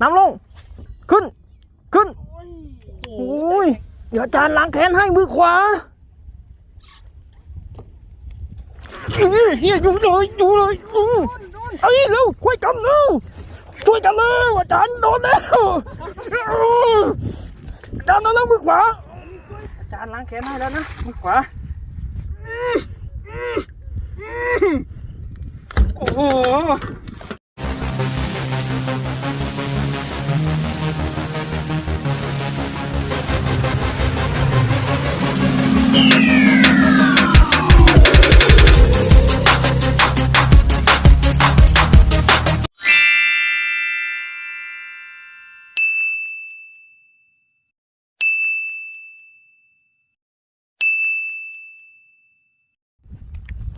น้ำลง ขึ้น ขึ้น โอ้ย เดี๋ยวอาจารย์ล้างแค้นให้มือขวาเฮียอยู่เลยอยู่เลยอื้อเอ้ยเร็วช่วยกันเร็วช่วยกันเร็วอาจารย์โดนแล้วอาจารย์โดนแล้วมือขวา อาจารย์ล้างแค้นให้แล้วนะมือขวา โอ้โห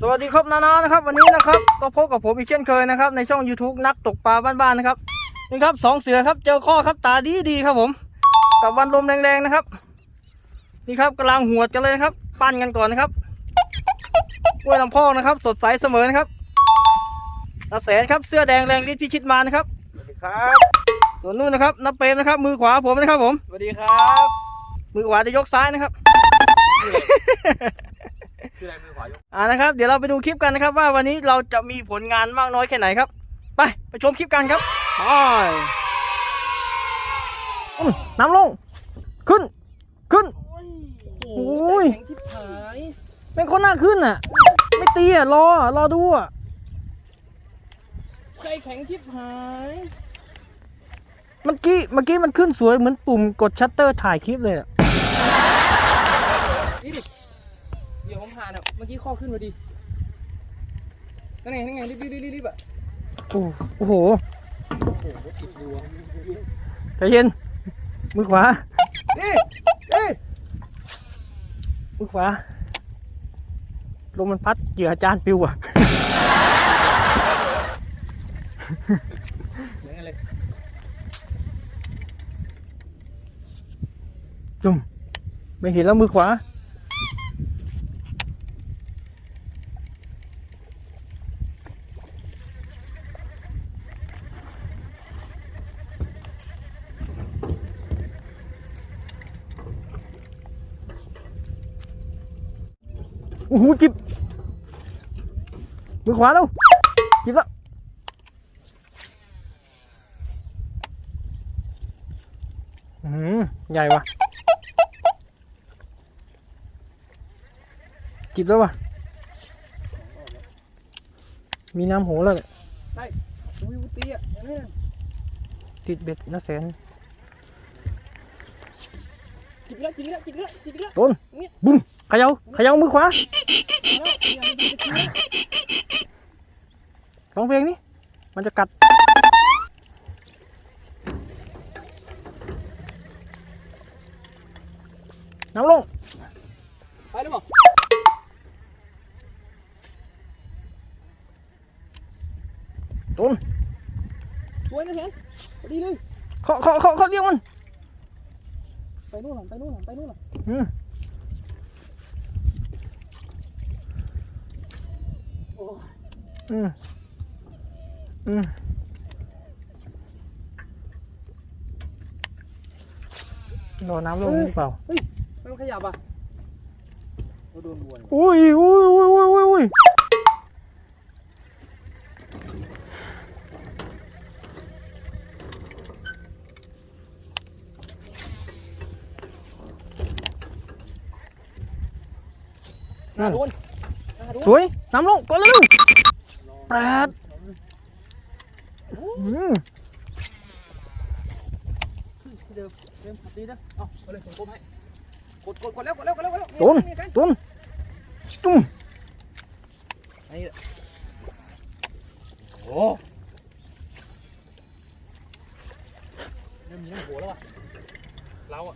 สวัสดีครับนานานะครับ วันนี้นะครับก็พบกับผมอีกเช่นเคยนะครับ ในช่อง YouTube นักตกปลาบ้านๆนะครับนี่ครับสองเสือครับเจอข้อครับตาดีดีๆครับผม กับวันลมแรงๆนะครับ นี่ครับกำลังหวดกันเลยนะครับ ปั้นกันก่อนนะครับกล้วยลำพอกนะครับ สดใสเสมอนะครับตาแสนครับเสื้อแดงแรงฤทธิ์พิชิตมานะครับสวัสดีครับ ส่วนนู้นนะครับนับเปรมนะครับ มือขวาผมนะครับผม สวัสดีครับ มือขวาจะยกซ้ายนะครับ คืออะไรมือขวายกอ่านะครับ เดี๋ยวเราไปดูคลิปกันนะครับ ว่าวันนี้เราจะมีผลงานมากน้อยแค่ไหนครับ ไปไปชมคลิปกันครับไปอื้อน้ำลง ขึ้น ขึ้นโอ้ยแข็งชิบหายแม่งคนหน้าขึ้นอะ ไม่ตีอะรออะรอดูอะใจแข็งชิบหายเมื่อกี้เมื่อกี้มันขึ้นสวยเหมือนปุ่มกดชัตเตอร์ถ่ายคลิปเลยอะ นี่ดิเดี๋ยวผมผ่านอะเมื่อกี้ข้อขึ้นพอดีนั่นไงนั่นไงรีบรีบรีบรีบอะโอ้โอ้โหโอ้โหติดรัวใจเย็น มือขวานี่นี่มือขวาลมมันพัดเหยื่ออาจารย์ปิวอะเหมือนกันเลยจุ่มไม่เห็นแล้วมือขวา อ้โหจิบมือขวาแล้วจิบแล้วอืมใหญ่ว่ะจิบแล้ววะมีน้ำโหแล้วแหละวิวตีอะเนี่ยติดเบ็ดนะแสนจิบแล้วจิบแล้วจิบแล้วจิบแล้วต้นบุ้ม เขย่าเขย่ามือขวาร้องเพลงนี้มันจะกัด น้ำลง ไปแล้วบอกต้นสวยนะแขนพอดีเลยเคาะเคาะเคาะเคาะเรียกมัน ไปนู่นหลังไปนู่นหลังไปนู่นหลังอืม โอ้ย อืมอืมรอน้ำลงหรือเปล่ามันขยับอะเราโดนวัวเนี่ยอุ้ยอุ้ยอุ้ยอุ้ยอุ้ยอุ้ยนั่นโดนหน้าโดนสวย น้ำลงก่อนเร็ว แปดอืมที่เดิมเดิมตีนะเอาเอาเลยผมก้มให้กดกดกดแล้วกดแล้วกดแล้วกดแล้วต้นนี่กันต้นตุ้มไอ้โอ้เริ่มมีน้ำหัวแล้วอะเราอะ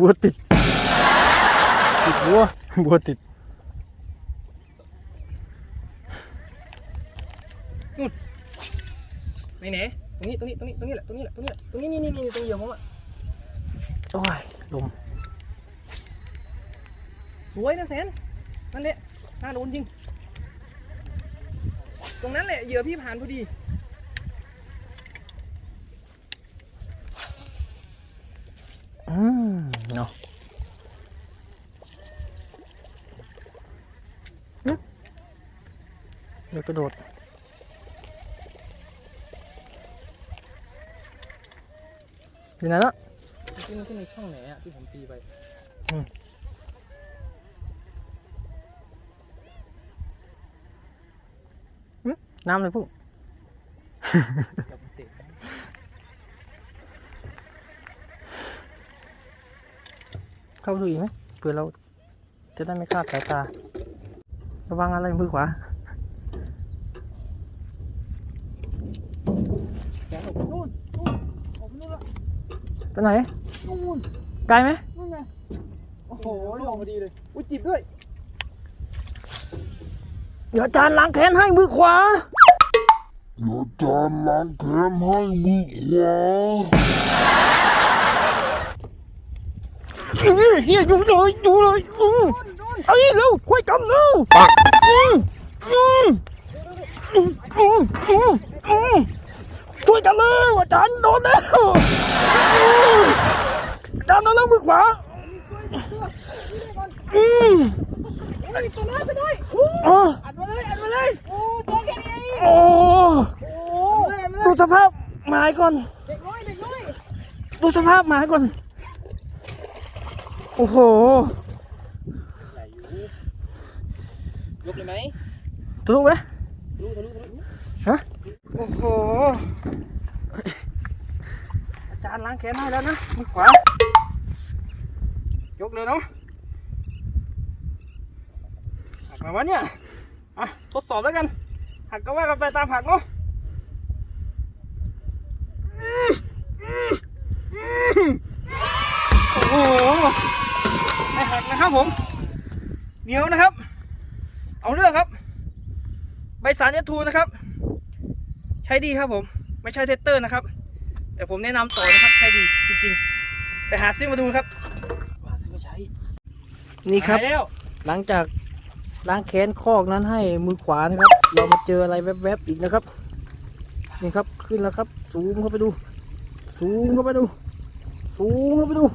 บัวติด ติดบัว บัวติดไหนไหนตรงนี้ ตรงนี้ ตรงนี้ ตรงนี้แหละ ตรงนี้แหละ ตรงนี้แหละ ตรงนี้นี่นี่นี่ตรงเหยียบผมอะ โอ้ย ลม สวยนะแสน นั่นแหละน่าโดนจริง ตรงนั้นแหละ เหยื่อพี่ผ่านพอดี อืม เนาะหึเดี๋ยวกระโดดอยู่ไหนละที่มันขึ้นในช่องไหนอะที่ผมตีไปน้ำเลยพวก กับ เตะเข้าไปดูอีกไหมเผื่อเราจะได้ไม่คลาดสายตา ระวังอะไรมือขวาแสนออกไปนู่นนู่นออกไปนู่นละไปไหนนู่นไกลไหมนู่นไงโอ้โหลงพอดีเลยอุ้ยจิบด้วย เดี๋ยวอาจารย์ล้างแขนให้มือขวา เดี๋ยวจานล้างแค้นให้มือขวา เฮียเฮียอยู่เลยอยู่เลยอืมเอ้ยเร็วค่อยกันเร็วอืมอืมอืมอืมอืมอืมช่วยกันเลยอาจารย์โดนแล้วอืมอาจารย์โดนแล้วมือขวาอืมเฮ้ยตัวน้อยตัวน้อยอ๋ออัดมาเลยอัดมาเลยโอ้ตัวแค่นี้โอ้โอ้อัดมาเลยดูสภาพหมายก่อน เด็กน้อยเด็กน้อยดูสภาพหมายก่อน โอ้โห ใหญ่อยู่ยกเลยไหมทะลุไหมทะลุทะลุทะลุฮะ โอ้โห อาจารย์ล้างแขนให้แล้วนะมือขวายกเลยเนาะหักมาวะเนี่ย อะ ทดสอบแล้วกัน หักก็ว่ากันไปตามหักเนาะ โอ้โหไม่หักนะครับผม เหนียวนะครับ เอาเรื่องครับ ใบสารเอทูนะครับ ใช้ดีครับผม ไม่ใช่เทสเตอร์นะครับ แต่ผมแนะนำต่อนะครับ ใช้ดีจริงๆ ไปหาซื้อมาดูครับว่าซื้อมาใช้ นี่ครับหายแล้วหลังจากล้างแขนคอกนั้นให้มือขวานะครับ เรามาเจออะไรแวบๆอีกนะครับ นี่ครับขึ้นแล้วครับ สูงเข้าไปดู สูงเข้าไปดู สูงเข้าไปดู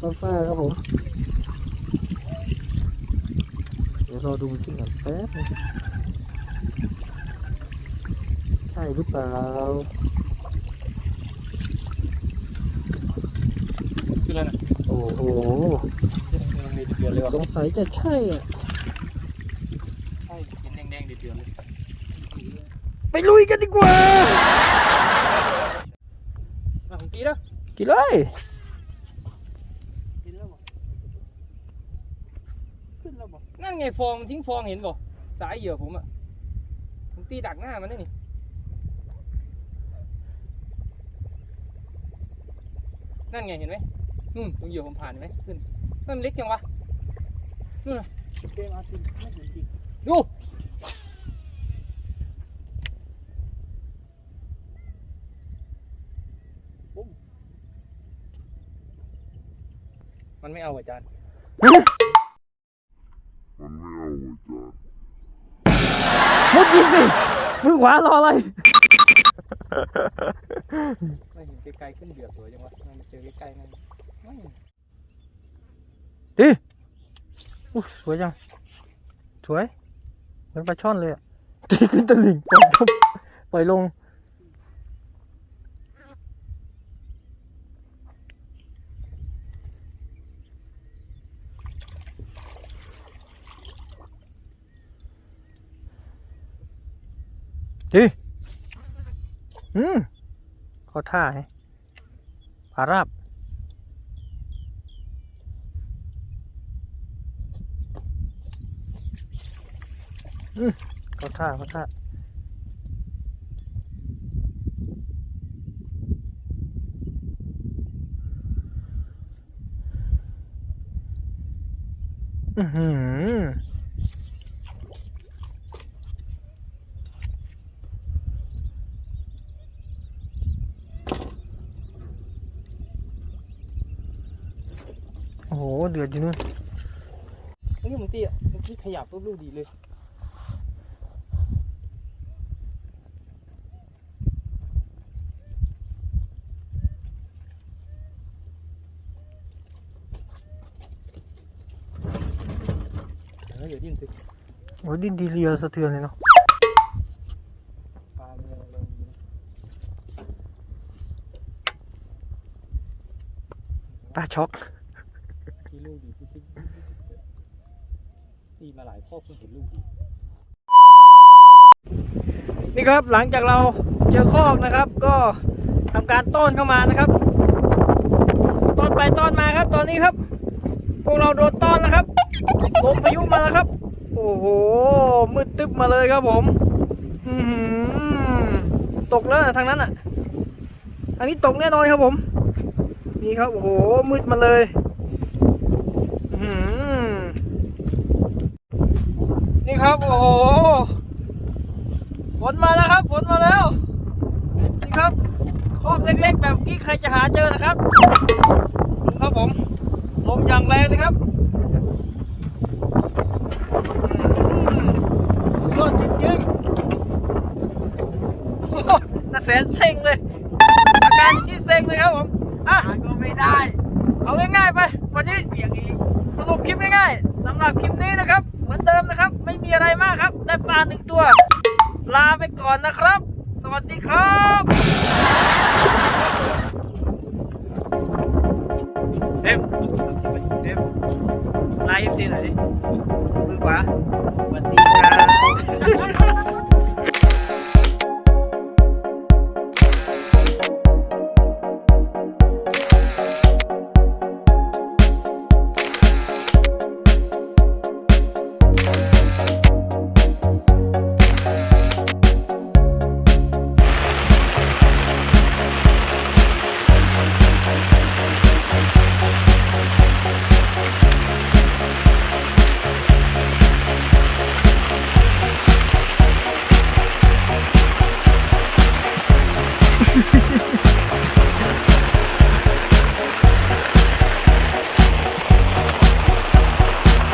ฟ้าๆครับผม เดี๋ยวรอดูมันขึ้นก่อนแป๊บนึงใช่หรือเปล่าคืออะไรนะโอ้โหมันมีเดือดเลยว่ะสงสัยจะใช่อะใช่เห็นแดงๆเดือดๆเลยไปลุยกันดีกว่าอะผมตีแล้วกี่เลย กินแล้วบ่ขึ้นแล้ว บ่นั่นไงฟองทิ้งฟองเห็นบ่สายเหยื่อผมอะผมตีดักหน้ามันได้นี่นั่นไงเห็นไหมนู่นตรงเหยื่อผมผ่านเห็นไหมขึ้นมันเล็กจังวะนู่นเกมอาร์ตินไม่เห็นจริงดูปุ๊บมันไม่เอาอาจารย์ ยิงสิมือขวารออะไรไม่เห็นไกลๆขึ้นเดือดสวยจังวะมันมาเจอใกล้ๆนั่นไม่ดิอู้สวยจัง สวย เหมือนปลาช่อนเลยอะตีขึ้นตะลิ่งปล่อยลงปล่อยลง ดิอืมขอท่าให้ปลาราบเขาท่าเขาท่าอือหือ โอ้โห เดือดอยู่นู่นเมื่อกี้มึงตีอะเมื่อกี้ขยับปุ๊บลูกดีเลยเออเดี๋ยวดิ้นสิโอ้ยดินดีเรียวสะเทือนเลยเนาะปลาเมื่อลงดีนะตาช็อก ที่ลูกดีที่ที่ ตีมาหลายข้อเพิ่งเห็นลูกดีนี่ครับหลังจากเราเจอคอกนะครับ ก็ทำการต้อนเข้ามานะครับ ต้อนไปต้อนมาครับ ตอนนี้ครับ พวกเราโดนต้อนนะครับลมพายุมาแล้วครับ โอ้โหมืดตึ๊บมาเลยครับผมตกแล้วทางนั้นอะอันนี้ตกแน่นอนครับผม นี่ครับโอ้โหมืดมาเลย อื้อหือ นี่ครับโอ้โหฝนมาแล้วครับฝนมาแล้วนี่ครับคอกเล็กๆแบบที่ใครจะหาเจอนะครับดูครับผมลมอย่างแรงนะครับอืมยอดจริงๆโอ้โหน่าแสนเซ็งเลยอาการที่เซ็งเลยครับผมอะก็ไม่ได้ เอาง่ายๆไป วันนี้เปียกอีกสรุปคลิปง่ายๆสำหรับคลิปนี้นะครับเห มือนเดิมนะครับ ไม่มีอะไรมากครับ ได้ปลาหนึ่งตัว ลาไปก่อนนะครับ สวัสดีครับเอ็มเอ็มไลน์เอฟซีหนดิมือขวาสวัสดีครับ